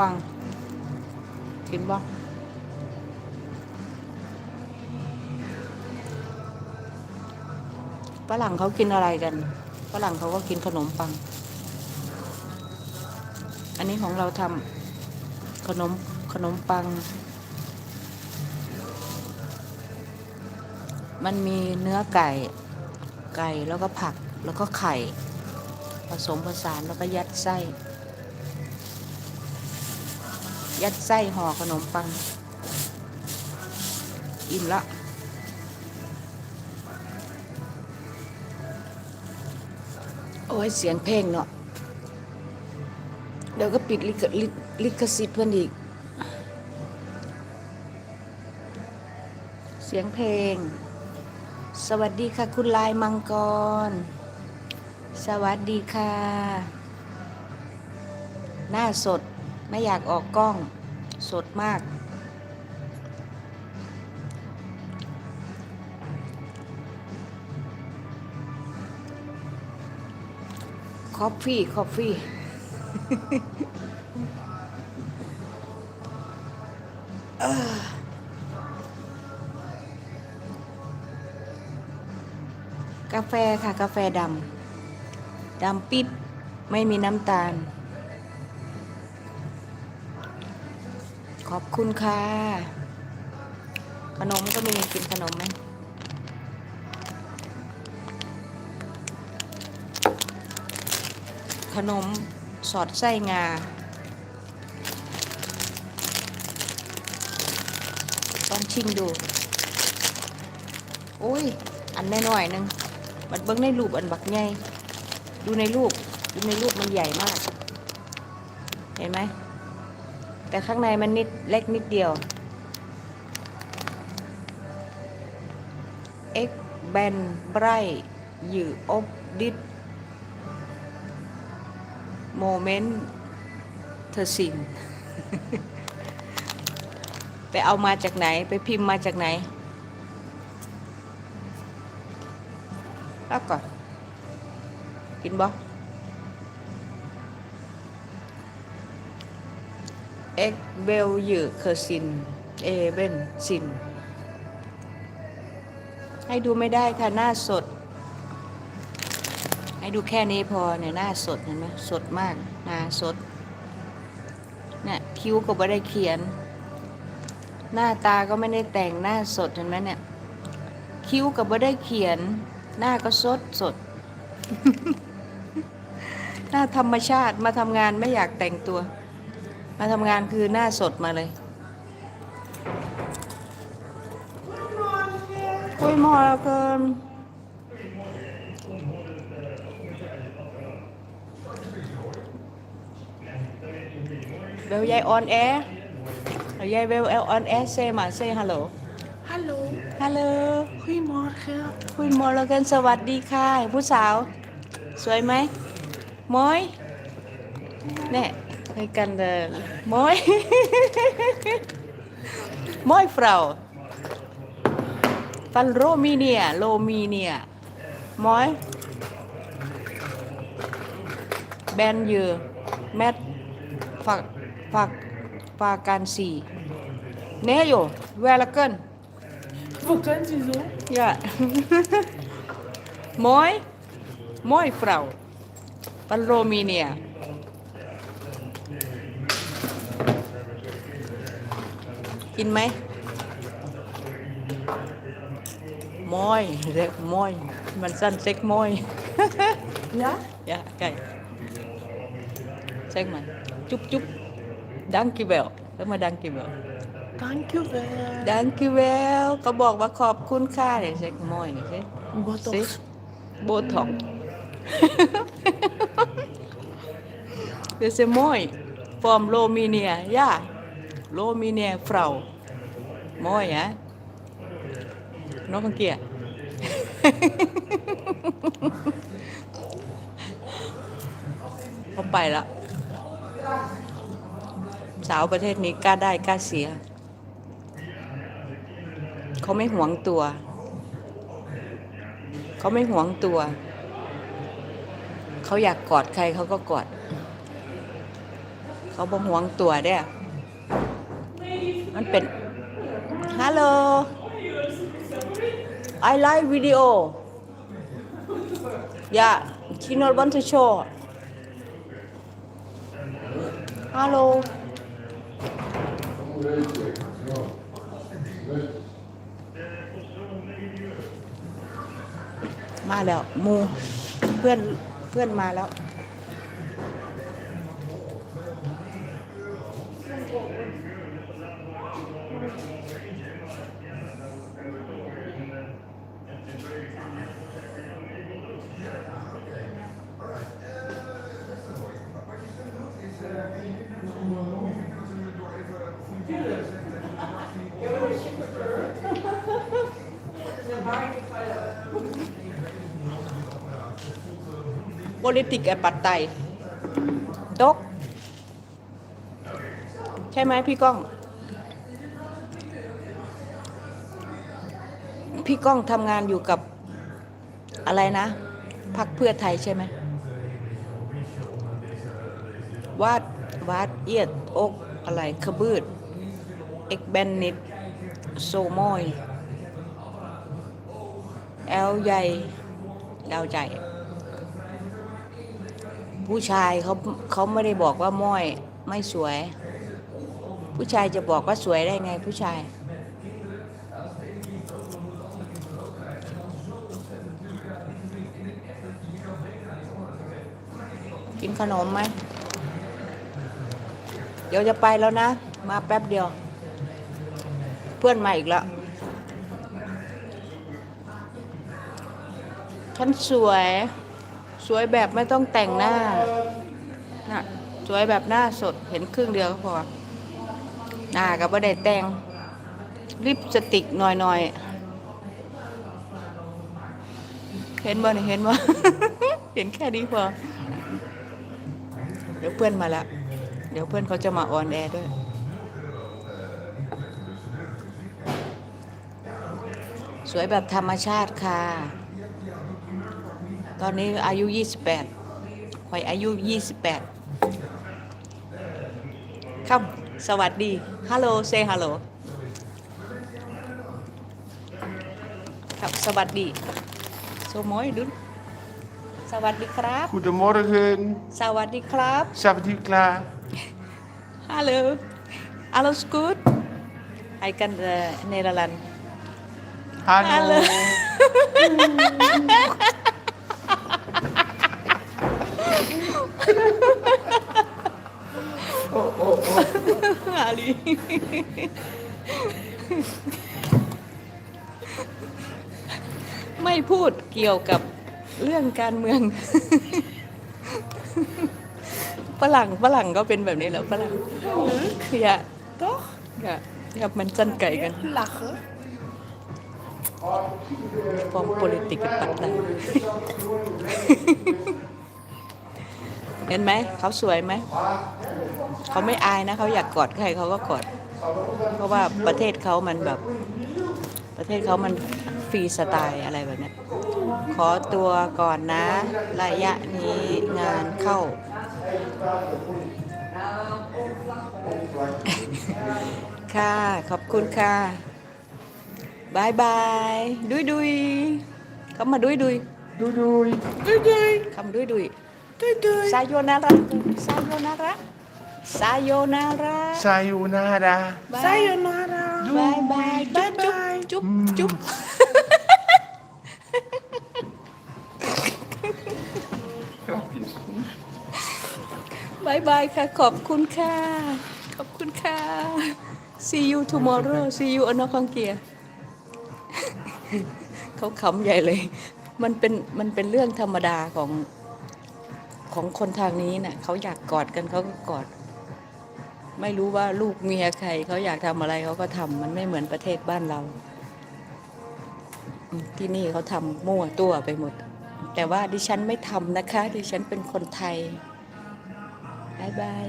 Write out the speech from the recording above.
ปังกินบ่ฝรั่งเขากินอะไรกันฝรั่งเขาก็กินขนมปัง อันนี้ของเราทำขนมขนมปัง มันมีเนื้อไก่ ไก่แล้วก็ผักแล้วก็ไข่ ผสมผสานแล้วก็ยัดไส้ ยัดไส้ห่อขนมปัง อิ่มละโอ้ยเสียงเพลงเนาะเดี๋ยวก็ปิดลิขลิลิขสิทธิ์เพื่อนอีก เสียงเพลง สวัสดีค่ะ คุณลายมังกร สวัสดีค่ะ หน้าสด ไม่อยากออกกล้องสดมาก คอฟฟี่ คอฟฟี่ กาแฟค่ะ กาแฟดำ ดำปิด ไม่มีน้ำตาล ขอบคุณค่ะ ขนมก็มีกินขนมไหมขนมสอดไส้งา ต้องชิมดูโอ้ย อันแน่หน่อยนึง มันเบิ้งในรูปอันบักใหญ่ดูในรูป ดูในรูปมันใหญ่มาก เห็นไหม แต่ข้างในมันนิดเล็กนิดเดียวเอ็กแบนไบรหยืออบดิดโมเมนต์เธอสินไปเอามาจากไหนไปพิมพ์มาจากไหนแล้วก่อนกินบ่ เอ็กเบลยือเคอร์ซิน เอเบนซิน ให้ดูไม่ได้ค่ะ หน้าสด ให้ดูแค่นี้พอเนี่ยหน้าสดเห็นไหมสดมากหน้าสดเนี่ยคิ้วก็ไม่ได้เขียน หน้าตาก็ไม่ได้แต่งหน้าสดเห็นไหมเนี่ย คิ้วก็ไม่ได้เขียน หน้าก็สดสด หน้าธรรมชาติมาทำงานไม่อยากแต่งตัว มาทำงานคือหน้าสดมาเลยคุยมอแล้วเกินเบลยายออนแอร์ยายเบลเอลออนแอร์เซมาเซฮัลโหล Hallo. ฮัลโหล Goedemorgen. คุยมอแล้วกันสวัสดีค่ะ ผู้สาว สวยไหมมอยเนี่ย เคยกันเดินมอยมอยฟราวฟันโรมีเนียโลมีเนียมอยแบนเยอแมทฝากฝากฝากการสีเนยโยเวลาเกิน Vakantie zo. Ja. mooi. Mooi vrouw. Van Romania. กินไหมมอยเรียกมอย มันสั้นเซ็กมอย Ja? ยะไก่เซ็กมัน จุ๊บจุ๊บดังกิเบลแล้วมาดังกิเบล Dankjewel. ดังกิเวลก็บอกว่าขอบคุณค่ะเดี๋ยวเช็คมอยนี่สิ Botox. โบท็อกเดซมอยฟอร์มโลมีเนียย่า โลมีเนียฟราวมอยฮะน้องกังเกียร์เขาไปแล้วสาวประเทศนี้กล้าได้กล้าเสีย เขาไม่หวงตัว เขาไม่หวงตัว เขาอยากกอดใครเขาก็กอด เขาบ่หวงตัวเด้ มันเป็นฮัลโหล I like video yeah she not want to show ฮัลโหล มาแล้วมูเพื่อนเพื่อนมาแล้ว politic กับปัตไตยตก ใช่ไหมพี่ก้อง พี่ก้องทำงานอยู่กับอะไรนะพักเพื่อไทยใช่ไหมวาดวาดเอียดอกอะไรขบืดเอกแบนนิดโซโมยแอลใหญ่ดาวใจ ผู้ชายเขาเขาไม่ได้บอกว่าม้อยไม่สวย ผู้ชายจะบอกว่าสวยได้ไงผู้ชาย กินขนมไหมเดี๋ยวจะไปแล้วนะ มาแป๊บเดียว เพื่อนมาอีกแล้วฉันสวย สวยแบบไม่ต้องแต่งหน้าน่ะสวยแบบหน้าสดเห็นครึ่งเดียวก็พอหน้าก็ไม่ได้แต่งลิปสติกหน่อยๆ เห็นบ่เนี่ยเห็นบ่เห็นแค่นี้พอ เดี๋ยวเพื่อนมาแล้ว เดี๋ยวเพื่อนเขาจะมาออนแอร์ด้วยสวยแบบธรรมชาติค่ะ ตอนนี้อายุ 28ข่อยอายุ 28ครับสวัสดี ฮัลโหลเซฮัลโหลครับสวัสดีโซมอยดุนสวัสดีครับ Goedemorgen, สวัสดีครับ Savati klaar? ฮัลโหล alles goed Hij kan de Nederland Hallo. Hallo. Ali ไม่พูดเกี่ยวกับเรื่องการเมืองฝรั่งฝรั่งก็เป็นแบบนี้แหล้วฝรั่งอย่า Toch? อย่าอย่ามันจันไก่กัน Lachen. ฟอร์ม politic กับปัตตาเห็นไหมเขาสวยไหม เขาไม่อายนะเขาอยากกอดใครเขาก็กอด เพราะว่าประเทศเขามันแบบ ประเทศเขามันฟรีสไตล์อะไรแบบเนี้ยขอตัวก่อนนะ ระยะนี้งานเข้า ค่ะ ขอบคุณค่ะบายบายดุยดุยเขามาดุยดุย Doei doei. Doei doei. คำดุยดุย Doei doei. ซาโยนาระซาโยนาระ ซาโยนาระ Sayonara. บาย Sayonara. บายบายจุ๊บจุ๊บจุ๊บจุ๊บบายบายค่ะ ขอบคุณค่ะ ขอบคุณค่ะ see you tomorrow see you on คองเกียเขาขำใหญ่เลย มันเป็นมันเป็นเรื่องธรรมดาของของคนทางนี้น่ะเขาอยากกอดกันเขาก็กอด ไม่รู้ว่าลูกเมียใครเขาอยากทำอะไรเขาก็ทำมันไม่เหมือนประเทศบ้านเรา ที่นี่เขาทำมั่วตัวไปหมด แต่ว่าดิฉันไม่ทำนะคะ ดิฉันเป็นคนไทยบายบาย